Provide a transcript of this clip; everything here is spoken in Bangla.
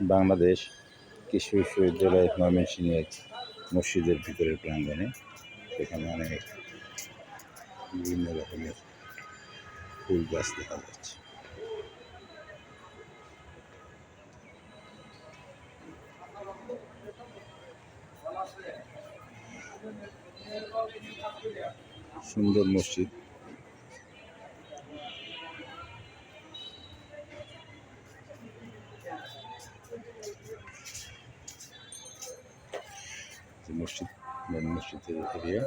বাংলাদেশ কৃষি বিশ্ববিদ্যালয় ময়মনসিংহের মসজিদের ভিতরের প্রাঙ্গণে সেখানে অনেক বিভিন্ন রকমের ফুল গাছ দেখা যাচ্ছে। সুন্দর মসজিদ। মসজিদ মেন মসজিদের এরিয়া